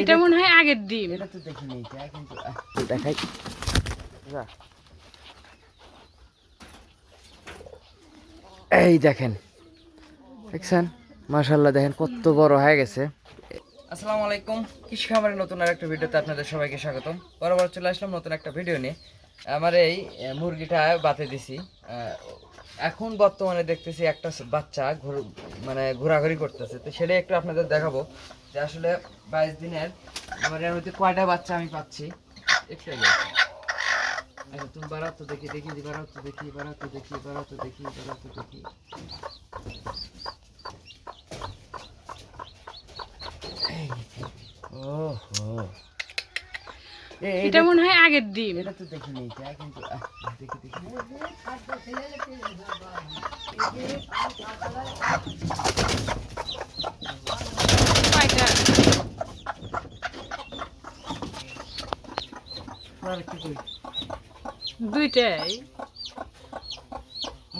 এটা মনে হয় আগের ডিম। এটা তো দেখিনি এটা কিন্তু দেখাই। এই দেখেন দেখছেন? মাশাল্লাহ দেখেন কত বড় হয়ে গেছে। আসসালামু আলাইকুম কৃষি খামারের নতুন আর একটা ভিডিওতে আপনাদের সবাইকে স্বাগতম। বরাবর চলে আসলাম নতুন একটা ভিডিও নিয়ে। আমার এই মুরগিটা বাতে দিছি। এখন বর্তমানে দেখতেছি একটা বাচ্চা মানে ঘোরাঘুরি করতেছে। তো সেটাই একটু আপনাদের দেখাবো যে আসলে বাইশ দিনের আমার এর মধ্যে কয়টা বাচ্চা আমি পাচ্ছি। একটাই গেছে আচ্ছা তুমি বাড়াও তো দেখি দেখি বাড়াও তো দেখি, বাড়াও তো দেখি, বাড়াও তো দেখি, বাড়াও তো দেখি। ওহো। এটা মনে হয় আগের ডিম এটা তো দেখিনি এটা কিন্তু দেখি দেখি। দুইটাই।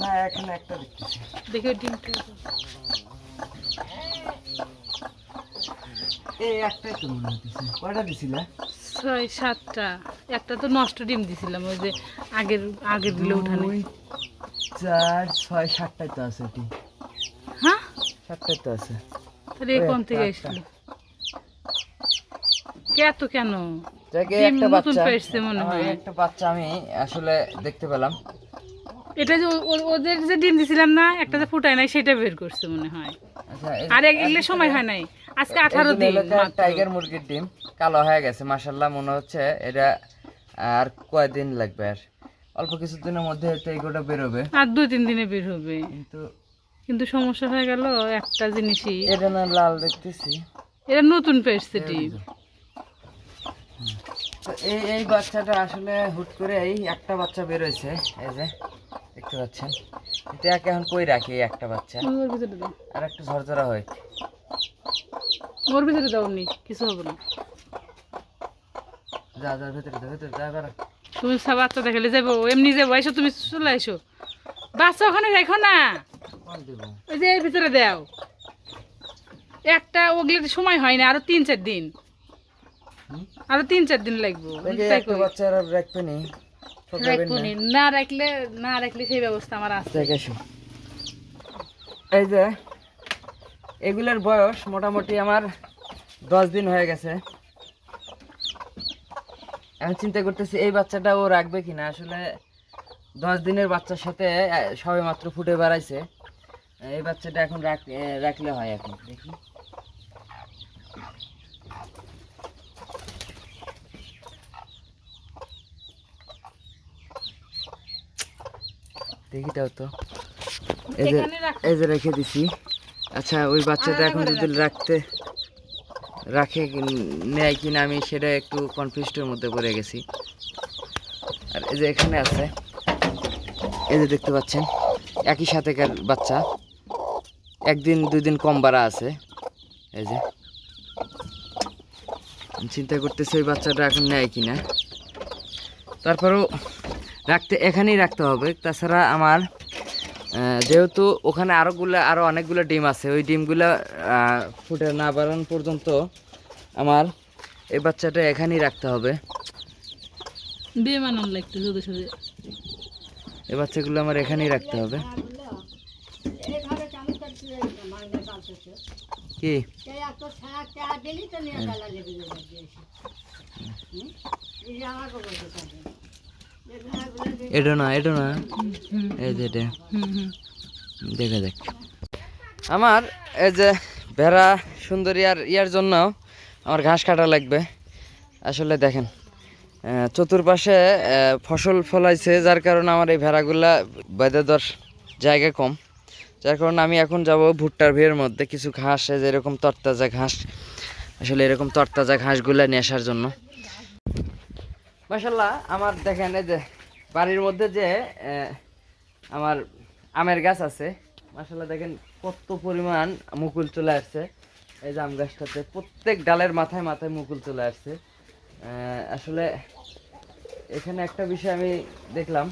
না এখানে একটা দেখতেছি। দেখি ওই ডিমটা এই একটাই তো মনে হইতেছে। কয়টা দিছিলা? ছয় সাতটা। একটা তো নষ্ট ডিম দিছিলাম ওই যে আগের আগের দিলে উঠানে চার ছয় সাতটাই তো আছে এটি হ্যাঁ? সাতটাই তো আছে। তাহলে এই কোন থেকে এসেছিল কে এত কেন? একটা নতুন বাচ্চা। মনে হয়। একটা বাচ্চা আমি আসলে দেখতে পেলাম। এটা যে ওদের যে ডিম দিছিলাম না একটা যে ফুটায় নাই সেটা বের করছে মনে হয়। আচ্ছা আর এগুলো সময় হয় নাই। আজকে আঠারো এইগুলো দিন। টাইগার মুরগির ডিম কালো হয়ে গেছে মাশাল্লাহ মনে হচ্ছে এটা আর কয়দিন লাগবে আর? অল্প কিছু দিনের মধ্যে হয়তো এগুলো বেরোবে। আর দুই তিন দিনে বের হবে। কিন্তু কিন্তু সমস্যা হয়ে গেল একটা জিনিসই। এটা না লাল দেখতেছি। এটা নতুন তো এই এই বাচ্চাটা আসলে হুট করে এই একটা বাচ্চা বেরোইছে এই যে দেখতে পাচ্ছেন। এটা এখন কই রাখি একটা বাচ্চা? আর একটু ঝরঝরা হয়। ওর ভিতরে দাও নি কিছু হবে না। যা যা ভেতরে যা ভেতরে যা বেড়া তুমি সব বাচ্চা দেখালে যাব এমনি যাব এসো তুমি চলে এসো। বাচ্চা ওখানে রেখো না। ওই যে ভিতরে দাও। একটা ওগুলো সময় হয় না আরও তিন চার দিন? আরও তিন চার দিন লাগবো এই যে তাই একটা কই। বাচ্চা আর রাখবে নি। না রাখলে না রাখলে সেই ব্যবস্থা আমার আছে। এই যে এগুলোর বয়স মোটামুটি আমার দশ দিন হয়ে গেছে। আমি চিন্তা করতেছি এই বাচ্চাটা ও রাখবে কিনা? আসলে দশ দিনের বাচ্চার সাথে সবে মাত্র ফুটে বেড়াইছে। এই বাচ্চাটা এখন রাখ রাখলে হয় এখন দেখি। দেখি তাও তো। এখানে এই যে রেখে দিছি। আচ্ছা ওই বাচ্চাটা এখন যদি রাখতে, রাখে নেয় কিনা আমি সেটা একটু কনফিউজডের মধ্যে পড়ে গেছি। আর এই যে এখানে আছে, এই যে দেখতে পাচ্ছেন, একই সাথে বাচ্চা, একদিন দুই দিন কম বাড়া আছে, এই যে। চিন্তা করতেছি ওই বাচ্চাটা এখন নেয় কিনা। তারপরেও রাখতে, এখানেই রাখতে হবে, তাছাড়া আমার যেহেতু ওখানে আরোগুলো আরও অনেকগুলো ডিম আছে ওই ডিমগুলো ফুটে না বাড়ানো পর্যন্ত আমার এই বাচ্চাটা এখানেই রাখতে হবে। বেমানন লাগতে শুধু শুধু এই বাচ্চাগুলো আমার এখানেই রাখতে হবে। কি? এটা না এটা না। এই যে এটা। দেখে দেখ আমার এই যে ভেড়া সুন্দরী আর ইয়ার জন্য আমার ঘাস কাটা লাগবে। আসলে দেখেন চতুর্পাশে ফসল ফলাইছে, যার কারণে আমার এই ভেড়াগুলা বেঁধে জায়গা কম। যার কারণে আমি এখন যাব ভুট্টার ভিড়ের মধ্যে কিছু ঘাস যে এরকম তরতাজা ঘাস। আসলে এরকম তরতাজা ঘাসগুলা আসার জন্য। মাসাল্লাহ আমার দেখেন এই যে বাড়ির মধ্যে যে আমার আমের গাছ আছে মাসাল্লাহ দেখেন কত পরিমাণ মুকুল চলে আসছে। এই যে আম গাছটাতে প্রত্যেক ডালের মাথায় মাথায় মুকুল চলে আসছে। আসলে এখানে একটা বিষয় আমি দেখলাম,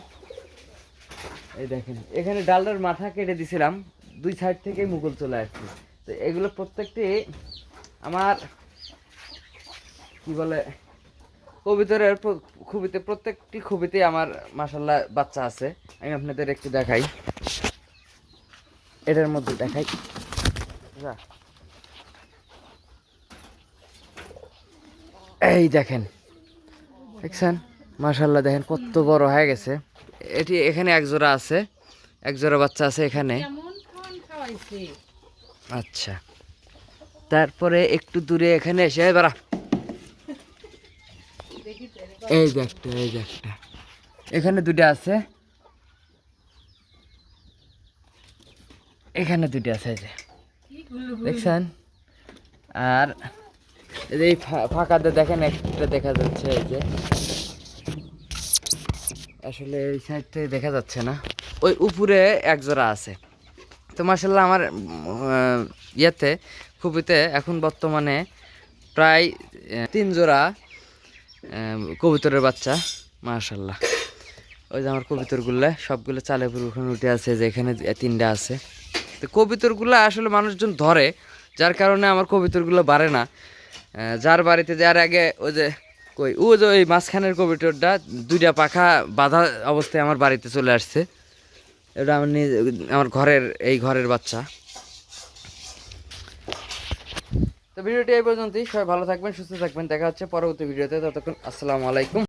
এই দেখেন, এখানে ডালের মাথা কেটে দিছিলাম, দুই সাইড থেকেই মুকুল চলে আসছে। তো এগুলো প্রত্যেকটি আমার, কি বলে কবিতরের খুবিতে প্রত্যেকটি খুবিতে আমার মাসাল্লাহ বাচ্চা আছে। আমি আপনাদের একটু দেখাই। এটার মধ্যে দেখাই। এই দেখেন। দেখছেন? মাশাল্লাহ দেখেন কত বড় হয়ে গেছে। এটি এখানে এক জোড়া আছে। এক জোড়া বাচ্চা আছে এখানে। আচ্ছা। তারপরে একটু দূরে এখানে এসে বাড়া। এই যে একটা, এই যে একটা। এখানে দুটো আছে। এখানে দুটো আছে, এই যে। দেখছেন? আর এই ফাঁকাতে দেখেন, একটা দেখা যাচ্ছে, এই যে। আসলে এই সাইড থেকে দেখা যাচ্ছে না। ওই উপরে এক জোড়া আছে। তো মাসাল্লাহ আমার ইয়েতে, খুবিতে এখন বর্তমানে প্রায় তিন জোড়া কবুতরের বাচ্চা মাশাল্লাহ ওই যে আমার কবিতরগুলো, সবগুলো চালে ওখানে উঠে আছে, যে এখানে তিনটা আছে। তো কবিতরগুলো আসলে মানুষজন ধরে, যার কারণে আমার কবিতরগুলো বাড়ে না। যার বাড়িতে যার আগে ওই যে কই, ও যে ওই মাঝখানের কবিতরটা, দুইটা পাখা বাঁধা অবস্থায় আমার বাড়িতে চলে আসছে। এটা আমার আমার ঘরের, এই ঘরের বাচ্চা তো ভিডিওটি এই পর্যন্তই। সবাই ভালো থাকবেন, সুস্থ থাকবেন। দেখা হচ্ছে পরবর্তী ভিডিওতে। ততক্ষণ আসসালামু আলাইকুম।